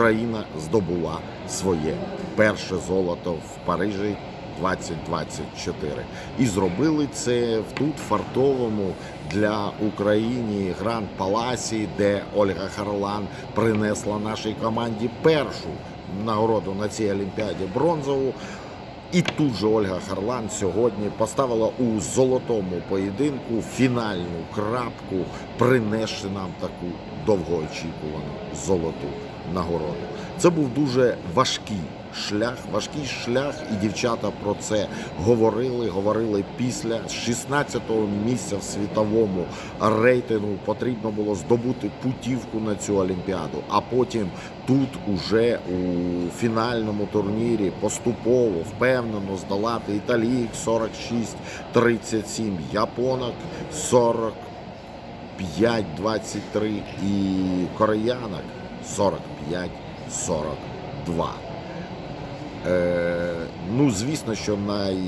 Україна здобула своє перше золото в Парижі 2024. І зробили це в тут фартовому для України Гранд Паласі, де Ольга Харлан принесла нашій команді першу нагороду на цій олімпіаді бронзову. І тут же Ольга Харлан сьогодні поставила у золотому поєдинку фінальну крапку, принесши нам таку довгоочікувану золоту нагороду. Це був дуже важкий шлях, важкий шлях, і дівчата про це говорили. Говорили після 16-го місця в світовому рейтингу. Потрібно було здобути путівку на цю олімпіаду, а потім тут уже у фінальному турнірі поступово впевнено здолати італійок 46-37, японок 40 5-23 і кореянок 45-42. Е, ну, звісно, що най...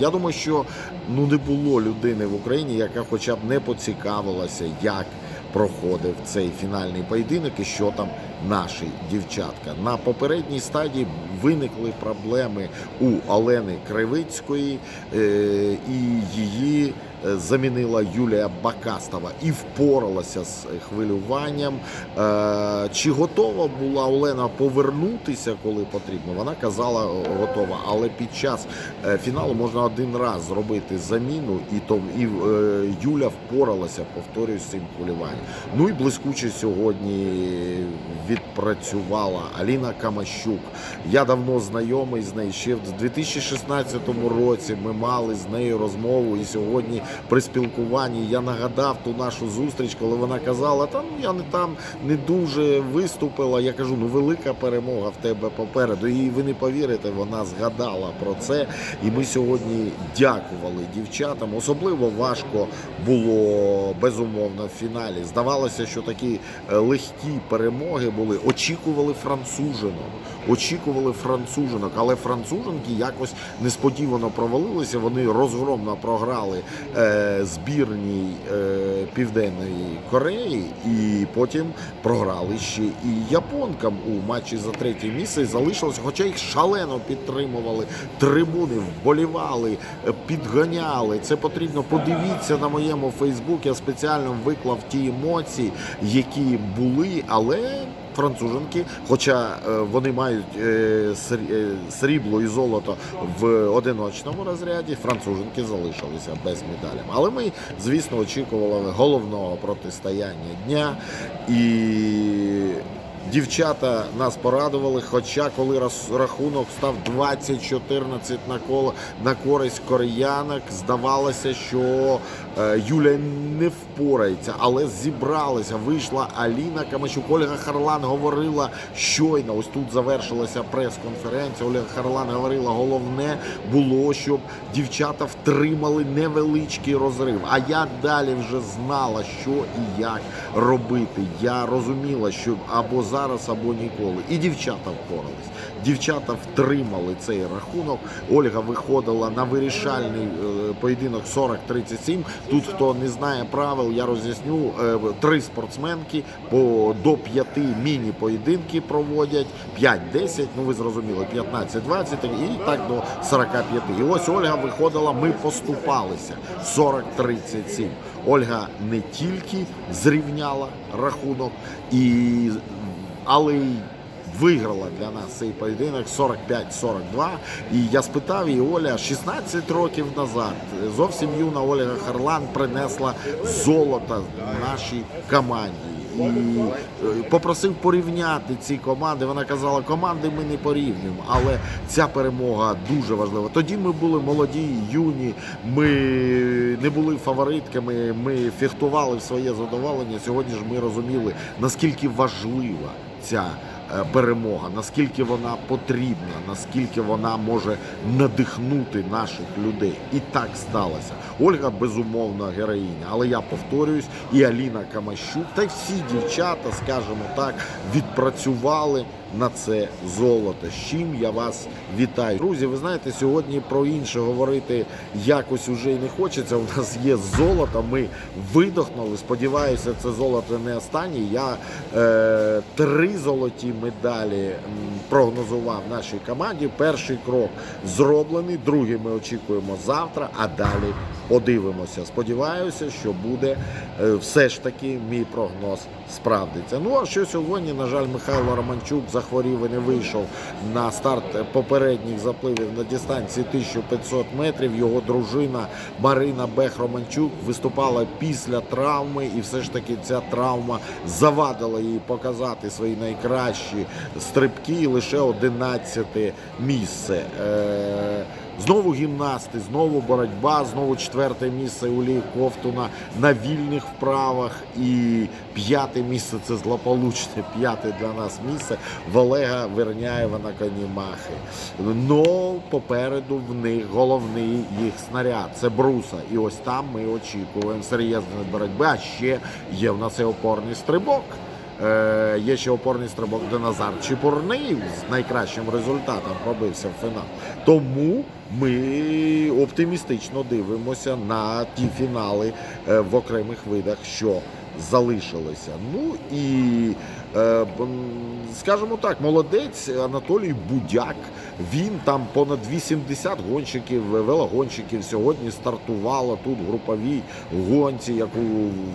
я думаю, що ну, не було людини в Україні, яка хоча б не поцікавилася, як проходив цей фінальний поєдинок і що там наші дівчатка. На попередній стадії виникли проблеми у Олени Кривицької е, і її замінила Юлія Бакастова і впоралася з хвилюванням. Е, Чи готова була Олена повернутися, коли потрібно? Вона казала е, готова, але під час е, фіналу можна один раз зробити заміну, і то і е, Юля впоралася, повторюю, з цим хвилюванням. Ну і блискуче сьогодні відпрацювала Аліна Камащук. Я давно знайомий з нею. Ще в 2016 році ми мали з нею розмову, і сьогодні при спілкуванні я нагадав ту нашу зустріч, коли вона казала, та ну я не там не дуже виступила. Я кажу, ну велика перемога в тебе попереду. І ви не повірите, вона згадала про це. І ми сьогодні дякували дівчатам. Особливо важко було безумовно в фіналі. Здавалося, що такі е, легкі перемоги були. Очікували францужинок, очікували францужинок, але француженки якось несподівано провалилися. Вони розгромно програли е, збірній е, Південної Кореї, і потім програли ще і японкам у матчі за третє місце. І залишилося, хоча їх шалено підтримували трибуни, вболівали, е, підганяли. Це потрібно. Подивіться на моєму Фейсбуці. Я спеціально виклав ті емоції, які були, але. Француженки, хоча е, вони мають е, е, срібло і золото в одиночному розряді, француженки залишилися без медалі. Але ми, звісно, очікували головного протистояння дня і. Дівчата нас порадували, хоча коли рахунок став 20-14 на коло на користь кореянок, здавалося, що е, Юля не впорається, але зібралися. Вийшла Аліна Камачук. Ольга Харлан говорила щойно. Ось тут завершилася прес-конференція. Ольга Харлан говорила, головне було, щоб дівчата втримали невеличкий розрив. А я далі вже знала, що і як робити. Я розуміла, що або зараз, або ніколи. І дівчата впорались. Дівчата втримали цей рахунок. Ольга виходила на вирішальний е, поєдинок 40-37. Тут хто не знає правил, я роз'ясню. Е, Три спортсменки по до п'яти міні-поєдинки проводять 5-10, ну ви зрозуміли, 15-20 і так до 45. І ось Ольга виходила, ми поступалися 40-37. Ольга не тільки зрівняла рахунок, і, але й виграла для нас цей поєдинок 45-42. І я спитав її, Оля, 16 років назад зовсім юна Ольга Харлан принесла золото нашій команді. І е, попросив порівняти ці команди. Вона казала, команди ми не порівнюємо, але ця перемога дуже важлива. Тоді ми були молоді, юні, ми не були фаворитками, ми фехтували в своє задоволення. Сьогодні ж ми розуміли, наскільки важлива ця е, перемога, наскільки вона потрібна, наскільки вона може надихнути наших людей. І так сталося. Ольга безумовно героїня, але я повторююсь, і Аліна Камащук, та всі дівчата, скажімо так, відпрацювали на це золото. З чим я вас вітаю. Друзі, ви знаєте, сьогодні про інше говорити якось уже і не хочеться. У нас є золото. Ми видохнули. Сподіваюся, це золото не останнє. Я е, три золоті медалі прогнозував нашій команді. Перший крок зроблений, другий ми очікуємо завтра, а далі подивимося. Сподіваюся, що буде е, все ж таки мій прогноз справдиться. Ну а що сьогодні, на жаль, Михайло Романчук захворів і не вийшов на старт попередніх запливів на дистанції 1500 метрів. Його дружина Марина Бех Романчук виступала після травми, і все ж таки ця травма завадила їй показати свої найкращі стрибки лише 11 місце. Знову гімнасти, знову боротьба, знову четверте місце у Лії Ковтуна на вільних вправах. І п'яте місце це злополучне п'яте для нас місце в Олега Верняєва на коні Махи. Но попереду в них головний їх снаряд це бруса. І ось там ми очікуємо серйозної боротьби. А ще є в нас і опорний стрибок. Е, є ще опорний стрибок, де Назар Чепурний з найкращим результатом пробився в фінал. Тому ми оптимістично дивимося на ті фінали е, в окремих видах, що залишилися. Ну і е, скажімо так, молодець Анатолій Будяк. Він там понад 80 гонщиків, велогонщиків сьогодні стартувало тут в груповій гонці, яку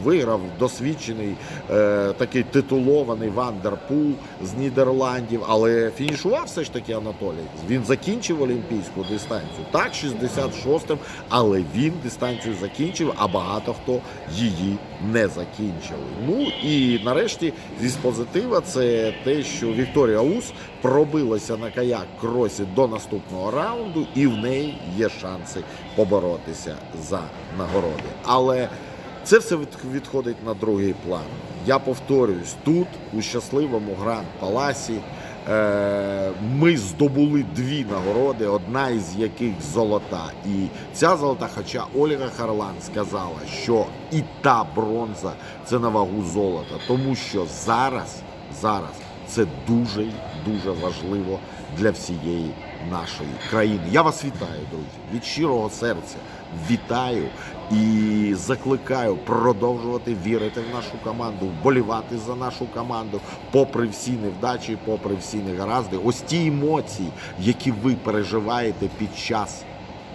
виграв досвідчений е, такий титулований Вандерпул з Нідерландів. Але фінішував все ж таки Анатолій. Він закінчив олімпійську дистанцію. Так, 66-м, але він дистанцію закінчив, а багато хто її не закінчили. Ну і нарешті зі позитива це те, що Вікторія Ус пробилася на каяк кросі до наступного раунду, і в неї є шанси поборотися за нагороди. Але це все відходить на другий план. Я повторююсь, тут у щасливому Гранд Паласі е, ми здобули дві нагороди, одна із яких золота. І ця золота, хоча Ольга Харлан сказала, що і та бронза це на вагу золота, тому що зараз, зараз це дуже дуже важливо для всієї нашої країни. Я вас вітаю, друзі, від щирого серця. Вітаю і закликаю продовжувати вірити в нашу команду, вболівати за нашу команду, попри всі невдачі, попри всі негаразди. Ось ті емоції, які ви переживаєте під час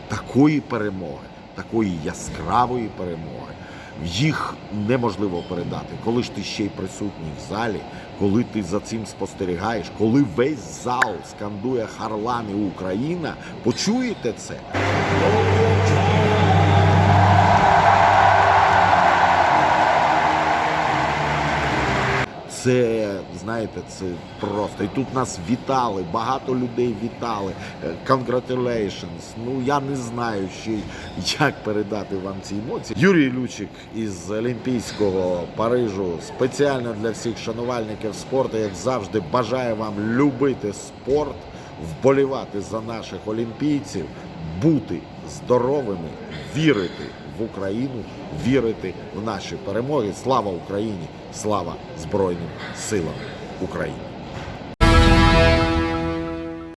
такої перемоги, такої яскравої перемоги. Їх неможливо передати, коли ж ти ще й присутній в залі, коли ти за цим спостерігаєш, коли весь зал скандує Харлан Україна, почуєте це. Це знаєте, це просто. І тут нас вітали, багато людей вітали. Е, Congratulations. Ну я не знаю ще як передати вам ці емоції. Юрій Лючик із Олімпійського Парижу спеціально для всіх шанувальників спорту, як завжди, бажаю вам любити спорт, вболівати за наших олімпійців, бути здоровими, вірити в Україну, вірити в наші перемоги. Слава Україні! Слава Збройним силам України!